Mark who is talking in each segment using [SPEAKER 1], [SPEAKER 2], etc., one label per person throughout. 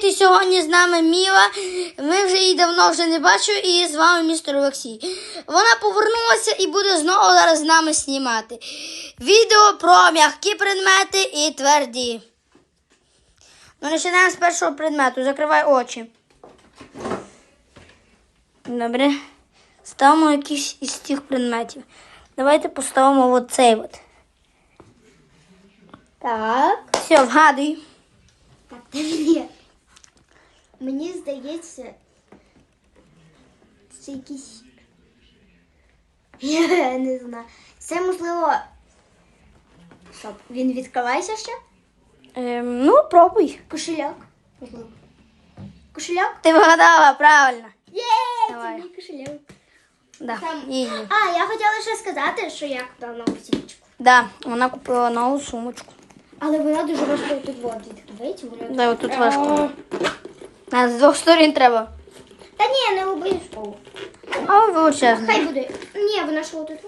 [SPEAKER 1] Привіт! Сьогодні з нами Міла. Ми вже її давно вже не бачили, і з вами містер Олексій. Вона повернулася і буде знову зараз з нами знімати. Відео про м'які предмети і тверді. Ну, починаємо з першого предмету. Закривай очі. Добре. Ставимо якийсь із тих предметів. Давайте поставимо оцей от.
[SPEAKER 2] Так.
[SPEAKER 1] Все, вгадуй.
[SPEAKER 2] Так? Мені здається, це якийсь. Я не знаю. Це можливо. Стоп, він відкривається ще?
[SPEAKER 1] Ем, ну, пробуй.
[SPEAKER 2] Кошельок. Можливо. Кошельок?
[SPEAKER 1] Ти вгадала правильно.
[SPEAKER 2] Є!
[SPEAKER 1] Давай.
[SPEAKER 2] Це мій кошельок.
[SPEAKER 1] Да,
[SPEAKER 2] Там-
[SPEAKER 1] її.
[SPEAKER 2] А, я хотіла ще сказати, що я купила нову сумочку.
[SPEAKER 1] Да, вона купила нову сумочку.
[SPEAKER 2] Але вона дуже важко тут вот відкривається. Вона...
[SPEAKER 1] Да, отут важко. А з двох сторін треба.
[SPEAKER 2] Та ні, не обов'язково.
[SPEAKER 1] А величезно.
[SPEAKER 2] Хай буде. Ні, вона що тут?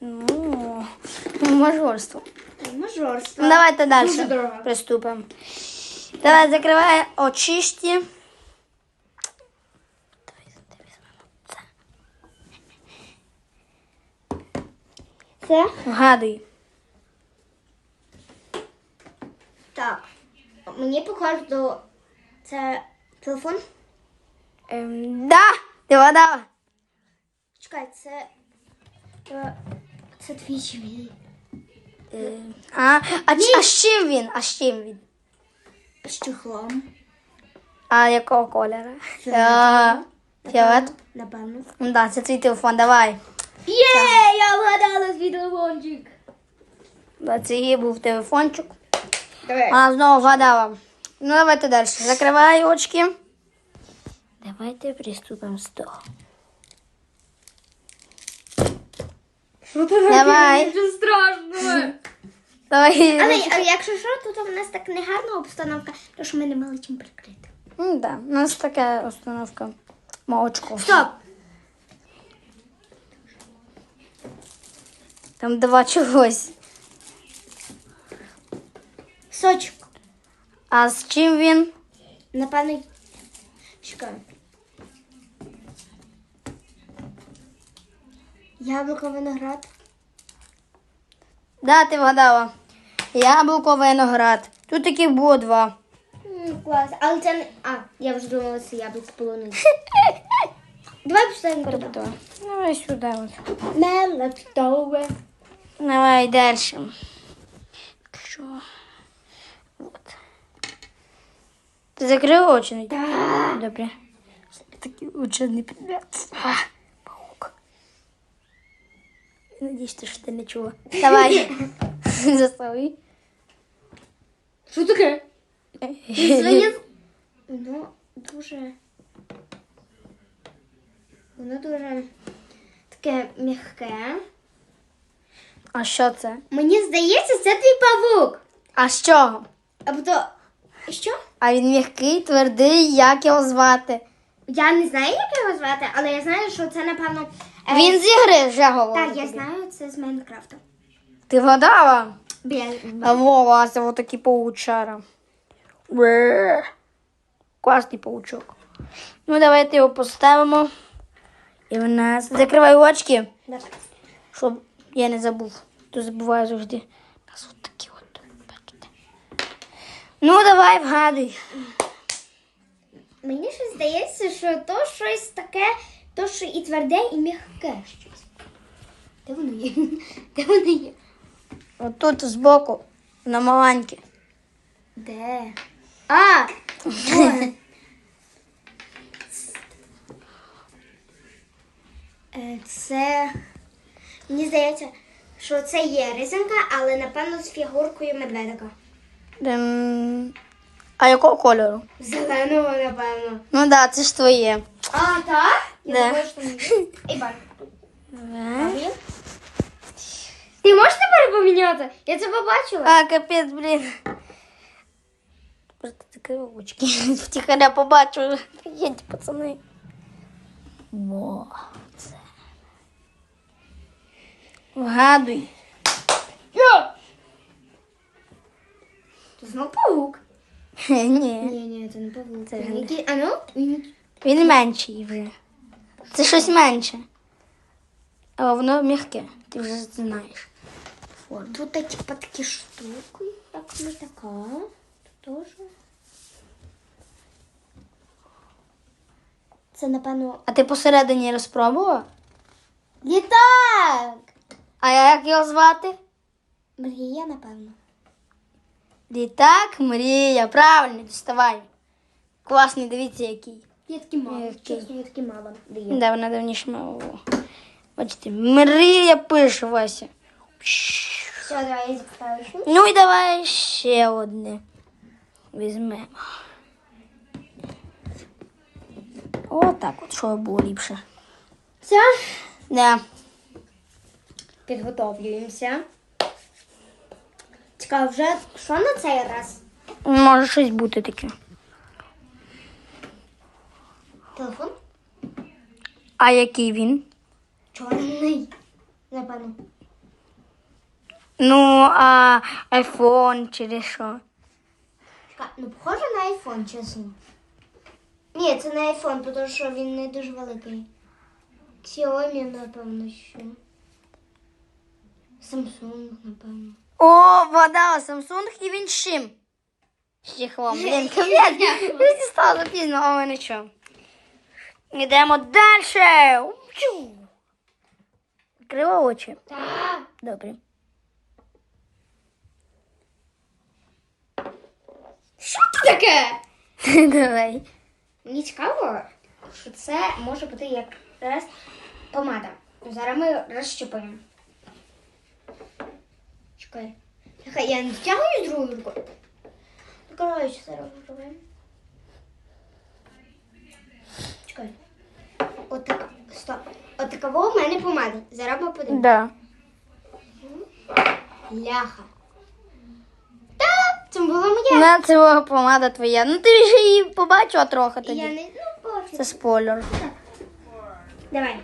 [SPEAKER 1] Ну, мажорство.
[SPEAKER 2] Мажорство.
[SPEAKER 1] Ну, давайте далі
[SPEAKER 2] Дуже дорого.
[SPEAKER 1] приступимо. Давай, закривай очисті. Це. Вгадуй.
[SPEAKER 2] Так. Мені до це телефон.
[SPEAKER 1] Ем, да, ти вгадала.
[SPEAKER 2] Чекай, це. е, Це твій чи мій?
[SPEAKER 1] Ем, а, а, ч- а з чим він? А з чим він?
[SPEAKER 2] З чехлом.
[SPEAKER 1] А якого кольору? А, Фіолет?
[SPEAKER 2] Напевно.
[SPEAKER 1] Ну да, це твій телефон, давай.
[SPEAKER 2] Є, я вгадала свій телефончик.
[SPEAKER 1] Да, Це її був телефончик.
[SPEAKER 2] Давай.
[SPEAKER 1] Вона знову вгадала. Ну, давайте далі. Закривай очки. Давайте приступимо з того. Давай.
[SPEAKER 2] Дуже страшно.
[SPEAKER 1] Давай.
[SPEAKER 2] Але а якщо що, тут у нас так негарна обстановка, то що ми не мали чим прикрити.
[SPEAKER 1] Ну, да, у нас така установка. Молочко.
[SPEAKER 2] Стоп!
[SPEAKER 1] Там два чогось.
[SPEAKER 2] Сочок.
[SPEAKER 1] А з чим він?
[SPEAKER 2] Напевно. Чекай. Яблуко виноград.
[SPEAKER 1] Да, ти вгадала. Яблуко, виноград. Тут таких було два.
[SPEAKER 2] М, Клас. Але це не. А, я вже думала, це яблуко полонини. Давай поставимо туди.
[SPEAKER 1] Давай. Давай сюди. От.
[SPEAKER 2] Мелектове.
[SPEAKER 1] Давай далі. Що? Ти закрив очі? Надя?
[SPEAKER 2] Так.
[SPEAKER 1] Добре. Такий учений предмет. А, паук. Надіюсь, ти що ти не чула. Давай. Застави.
[SPEAKER 2] Що таке? Своє... Воно дуже. Воно дуже таке м'яке.
[SPEAKER 1] А що це?
[SPEAKER 2] Мені здається, це твій павук.
[SPEAKER 1] А з чого?
[SPEAKER 2] Або то. Що?
[SPEAKER 1] А він м'який, твердий, як його звати?
[SPEAKER 2] Я не знаю, як його звати, але я знаю, що це, напевно. е,
[SPEAKER 1] Він з ігри вже говорить.
[SPEAKER 2] Так, я знаю, це з Майнкрафта.
[SPEAKER 1] Ти вгадала?
[SPEAKER 2] Біля...
[SPEAKER 1] А Вова, це отакий паучара. Бре. Класний паучок. Ну, давайте його поставимо. І в нас. Закривай очки, щоб я не забув. То забуваю завжди. У нас от такі от. Бачите. Ну, давай, вгадуй.
[SPEAKER 2] Мені ще здається, що то щось таке, то що і тверде, і м'яке щось. Де воно є? Де воно є?
[SPEAKER 1] Отут збоку, на маленьке.
[SPEAKER 2] Де? А! Ой. Е, Це. Мені здається, що це є ризанка, але напевно з фігуркою медведика.
[SPEAKER 1] Ем, А якого кольору?
[SPEAKER 2] Зеленого, напевно.
[SPEAKER 1] Ну так, да, це ж твоє.
[SPEAKER 2] А, так? Я
[SPEAKER 1] Да.
[SPEAKER 2] думаю, що там є. Ей, бар. Ти можеш тепер поміняти? Я це побачила.
[SPEAKER 1] А, капець, блін. Просто закрив очки. Втіхаря побачу. Їдь, пацани. Во, це. Вгадуй. Ні.
[SPEAKER 2] Ні, ні, це не
[SPEAKER 1] Це
[SPEAKER 2] Це
[SPEAKER 1] він.
[SPEAKER 2] Які... А ну? Він-
[SPEAKER 1] Він менший вже. Це щось менше. А воно м'яке, ти вже знаєш. Форму.
[SPEAKER 2] Тут такі, типа такі штуки, як ми така. Тут теж. Це, напевно,
[SPEAKER 1] А ти посередині розпробував?
[SPEAKER 2] літак!
[SPEAKER 1] А як його звати?
[SPEAKER 2] Мрія, напевно.
[SPEAKER 1] Літак, мрія. Правильно, діставай. Класний, дивіться, який.
[SPEAKER 2] Я такі мало. Чесно, я такі мало.
[SPEAKER 1] Да, вона давніше мала. Бачите, мрія пише Вася.
[SPEAKER 2] Все, давай я запитаю.
[SPEAKER 1] Ну і давай ще одне. Візьмемо. Отак от, щоб було ліпше.
[SPEAKER 2] Все,
[SPEAKER 1] Да.
[SPEAKER 2] підготовлюємося. Цікаво, вже що на цей раз?
[SPEAKER 1] Може щось бути таке.
[SPEAKER 2] Телефон?
[SPEAKER 1] А який він?
[SPEAKER 2] Чорний. Напевно.
[SPEAKER 1] Ну, а айфон чи що?
[SPEAKER 2] Чекай, ну похоже на айфон, чесно. Ні, це не айфон, тому що він не дуже великий. Xiaomi, напевно, що. Samsung, напевно.
[SPEAKER 1] О, вода, Samsung і він чим? Блін, капець. Стало запізно, але нічого. Йдемо далі. Відкрила очі.
[SPEAKER 2] Так.
[SPEAKER 1] Добре.
[SPEAKER 2] Що це таке?
[SPEAKER 1] Давай.
[SPEAKER 2] Мені цікаво, що це може бути як раз помада. Зараз ми розщипаємо. Чекай. Чекай, я не втягую з другою рукою. Ну, коротше, зараз попробуємо. Чекай. Отака. Стоп. Отакого в мене помада. Зараз ми подивимося.
[SPEAKER 1] Да.
[SPEAKER 2] Ляха. Так, це була моя.
[SPEAKER 1] На це помада твоя. Ну ти вже її побачила трохи
[SPEAKER 2] Я не... Ну, пофіг.
[SPEAKER 1] Це спойлер.
[SPEAKER 2] Давай.